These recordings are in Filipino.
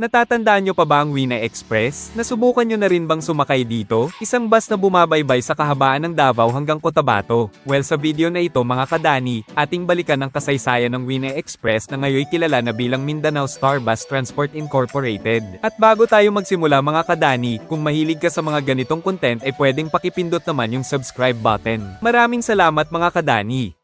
Natatandaan nyo pa ba ang Wina Express? Nasubukan nyo na rin bang sumakay dito? Isang bus na bumabaybay sa kahabaan ng Davao hanggang Cotabato. Well sa video na ito mga kadani, ating balikan ang kasaysayan ng Wina Express na ngayon kilala na bilang Mindanao Star Bus Transport Incorporated. At bago tayo magsimula mga kadani, kung mahilig ka sa mga ganitong content ay pwedeng pakipindot naman yung subscribe button. Maraming salamat mga kadani.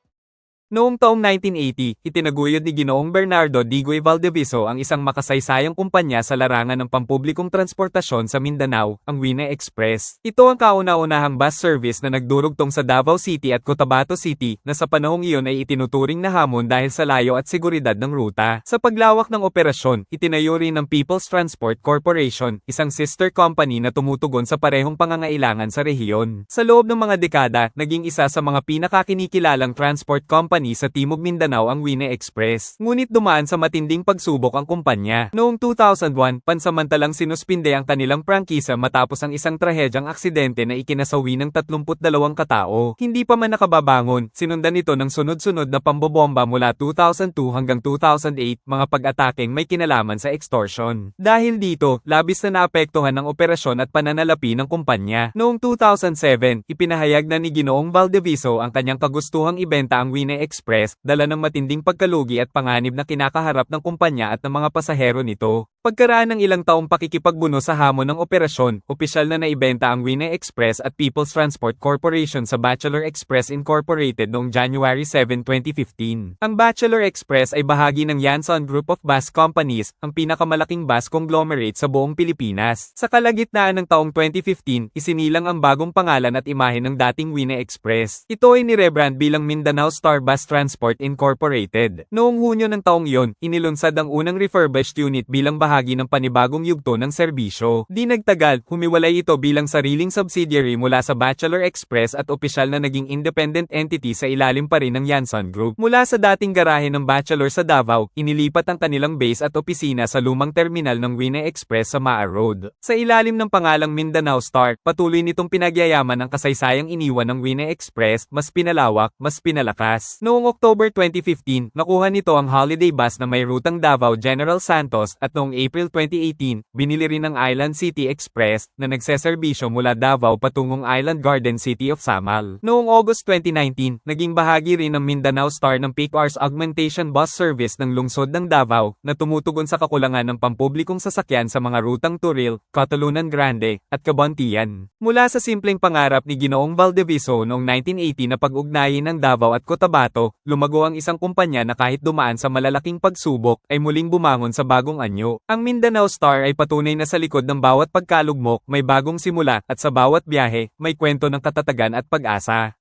Noong taong 1980, itinaguyod ni Ginoong Bernardo Digoy Valdeviso ang isang makasaysayang kumpanya sa larangan ng pampublikong transportasyon sa Mindanao, ang Wina Express. Ito ang kauna-unahang bus service na nagdurugtong sa Davao City at Cotabato City na sa panahong iyon ay itinuturing na hamon dahil sa layo at seguridad ng ruta. Sa paglawak ng operasyon, itinayo rin ng People's Transport Corporation, isang sister company na tumutugon sa parehong pangangailangan sa rehiyon. Sa loob ng mga dekada, naging isa sa mga pinakakinikilalang transport company sa Timog Mindanao ang Wina Express. Ngunit dumaan sa matinding pagsubok ang kumpanya. Noong 2001, pansamantalang sinuspinde ang kanilang prangkisa matapos ang isang trahedyang aksidente na ikinasawi ng 32 katao. Hindi pa man nakababangon, sinundan ito ng sunod-sunod na pambobomba mula 2002 hanggang 2008, mga pag-ataking may kinalaman sa extortion. Dahil dito, labis na naapektuhan ng operasyon at pananalapi ng kumpanya. Noong 2007, ipinahayag na ni Ginoong Valdeviso ang kanyang kagustuhang ibenta ang Wina Express, dala ng matinding pagkalugi at panganib na kinakaharap ng kumpanya at ng mga pasahero nito. Pagkaraan ng ilang taong pakikipagbuno sa hamon ng operasyon, opisyal na naibenta ang Wina Express at People's Transport Corporation sa Bachelor Express Incorporated noong January 7, 2015. Ang Bachelor Express ay bahagi ng Yanson Group of Bus Companies, ang pinakamalaking bus conglomerate sa buong Pilipinas. Sa kalagitnaan ng taong 2015, isinilang ang bagong pangalan at imahe ng dating Wina Express. Ito ay nirebrand bilang Mindanao Star Bus Transport Incorporated. Noong Hunyo ng taong iyon, inilunsad ang unang refurbished unit bilang bahagi ng panibagong yugto ng serbisyo. Di nagtagal, humiwalay ito bilang sariling subsidiary mula sa Bachelor Express at opisyal na naging independent entity sa ilalim pa rin ng Yanson Group. Mula sa dating garahe ng Bachelor sa Davao, inilipat ang kanilang base at opisina sa lumang terminal ng Wina Express sa Maa Road. Sa ilalim ng pangalang Mindanao Star, patuloy nitong pinagyayaman ang kasaysayang iniwan ng Wina Express, mas pinalawak, mas pinalakas. Noong October 2015, nakuha nito ang holiday bus na may rutang Davao General Santos at noong April 2018, binili rin ng Island City Express na nagseserbisyo mula Davao patungong Island Garden City of Samal. Noong August 2019, naging bahagi rin ng Mindanao Star ng Peak Hours Augmentation Bus Service ng lungsod ng Davao na tumutugon sa kakulangan ng pampublikong sasakyan sa mga rutang Turil, Catalonan Grande, at Cabontian. Mula sa simpleng pangarap ni Ginoong Valdeviso noong 1980 na pag-ugnayin ng Davao at Cotabato, lumago ang isang kumpanya na kahit dumaan sa malalaking pagsubok ay muling bumangon sa bagong anyo. Ang Mindanao Star ay patunay na sa likod ng bawat pagkalugmok may bagong simula at sa bawat biyahe may kwento ng katatagan at pag-asa.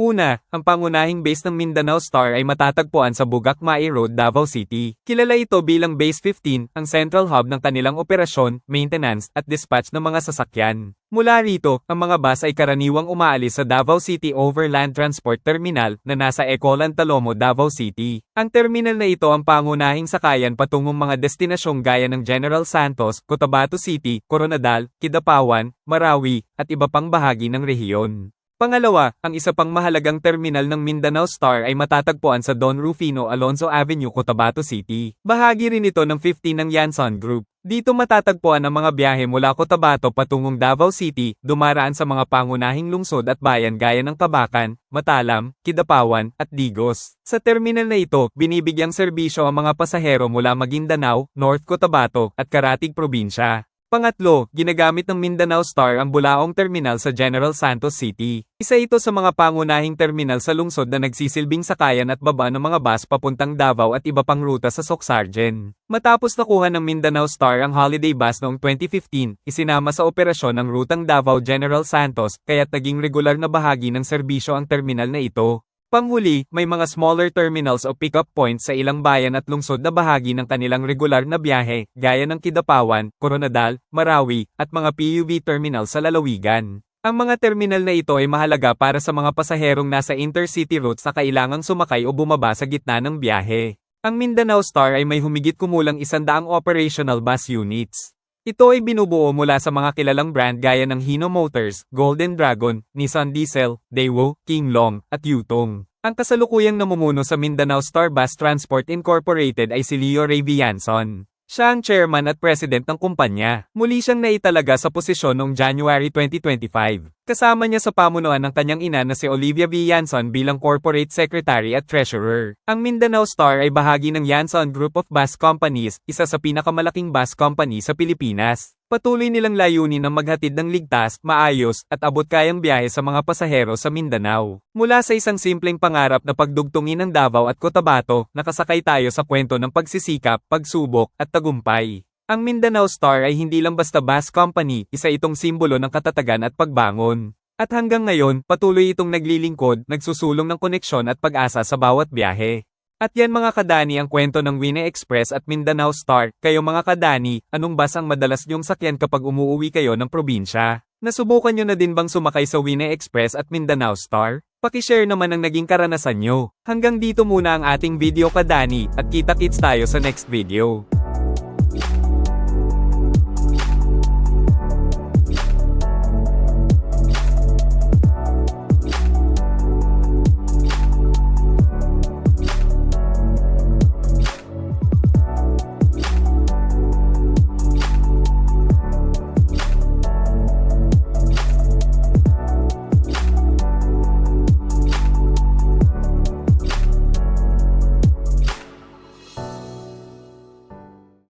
Una, ang pangunahing base ng Mindanao Star ay matatagpuan sa Bugak Mai Road, Davao City. Kilala ito bilang Base 15, ang central hub ng kanilang operasyon, maintenance, at dispatch ng mga sasakyan. Mula rito, ang mga bus ay karaniwang umaalis sa Davao City Overland Transport Terminal na nasa Ecolan Talomo, Davao City. Ang terminal na ito ang pangunahing sakayan patungong mga destinasyong gaya ng General Santos, Cotabato City, Coronadal, Kidapawan, Marawi, at iba pang bahagi ng rehiyon. Pangalawa, ang isa pang mahalagang terminal ng Mindanao Star ay matatagpuan sa Don Rufino Alonso Avenue, Cotabato City. Bahagi rin ito ng 15 ng Yanson Group. Dito matatagpuan ang mga biyahe mula Cotabato patungong Davao City, dumaraan sa mga pangunahing lungsod at bayan gaya ng Tabacan, Matalam, Kidapawan, at Digos. Sa terminal na ito, binibigyang serbisyo ang mga pasahero mula Maguindanao, North Cotabato, at Karatig Probinsya. Pangatlo, ginagamit ng Mindanao Star ang Bulaong Terminal sa General Santos City. Isa ito sa mga pangunahing terminal sa lungsod na nagsisilbing sakayan at baba ng mga bus papuntang Davao at iba pang ruta sa Soxargen. Matapos nakuha ng Mindanao Star ang holiday bus noong 2015, isinama sa operasyon ng rutang Davao General Santos, kaya't naging regular na bahagi ng serbisyo ang terminal na ito. Panghuli, may mga smaller terminals o pick-up points sa ilang bayan at lungsod na bahagi ng kanilang regular na biyahe, gaya ng Kidapawan, Coronadal, Marawi, at mga PUV terminal sa lalawigan. Ang mga terminal na ito ay mahalaga para sa mga pasaherong nasa intercity routes na kailangang sumakay o bumaba sa gitna ng biyahe. Ang Mindanao Star ay may humigit kumulang isandaang operational bus units. Ito ay binubuo mula sa mga kilalang brand gaya ng Hino Motors, Golden Dragon, Nissan Diesel, Daewoo, King Long, at Yutong. Ang kasalukuyang namumuno sa Mindanao Star Bus Transport Incorporated ay si Leo Ray Vianson. Siya ang chairman at president ng kumpanya. Muli siyang naitalaga sa posisyon noong January 2025. Kasama niya sa pamunuan ng kanyang ina na si Olivia V. Yanson bilang corporate secretary at treasurer. Ang Mindanao Star ay bahagi ng Yanson Group of Bus Companies, isa sa pinakamalaking bus company sa Pilipinas. Patuloy nilang layunin na maghatid ng ligtas, maayos, at abot-kayang biyahe sa mga pasahero sa Mindanao. Mula sa isang simpleng pangarap na pagdugtungin ng Davao at Cotabato, nakasakay tayo sa kwento ng pagsisikap, pagsubok, at tagumpay. Ang Mindanao Star ay hindi lang basta bus company, isa itong simbolo ng katatagan at pagbangon. At hanggang ngayon, patuloy itong naglilingkod, nagsusulong ng koneksyon at pag-asa sa bawat biyahe. At yan mga kadani ang kwento ng Winnie Express at Mindanao Star. Kayo mga kadani, anong bus ang madalas niyong sakyan kapag umuwi kayo ng probinsya? Nasubukan niyo na din bang sumakay sa Winnie Express at Mindanao Star? Pakishare naman ang naging karanasan nyo. Hanggang dito muna ang ating video kadani, at kita-kits tayo sa next video.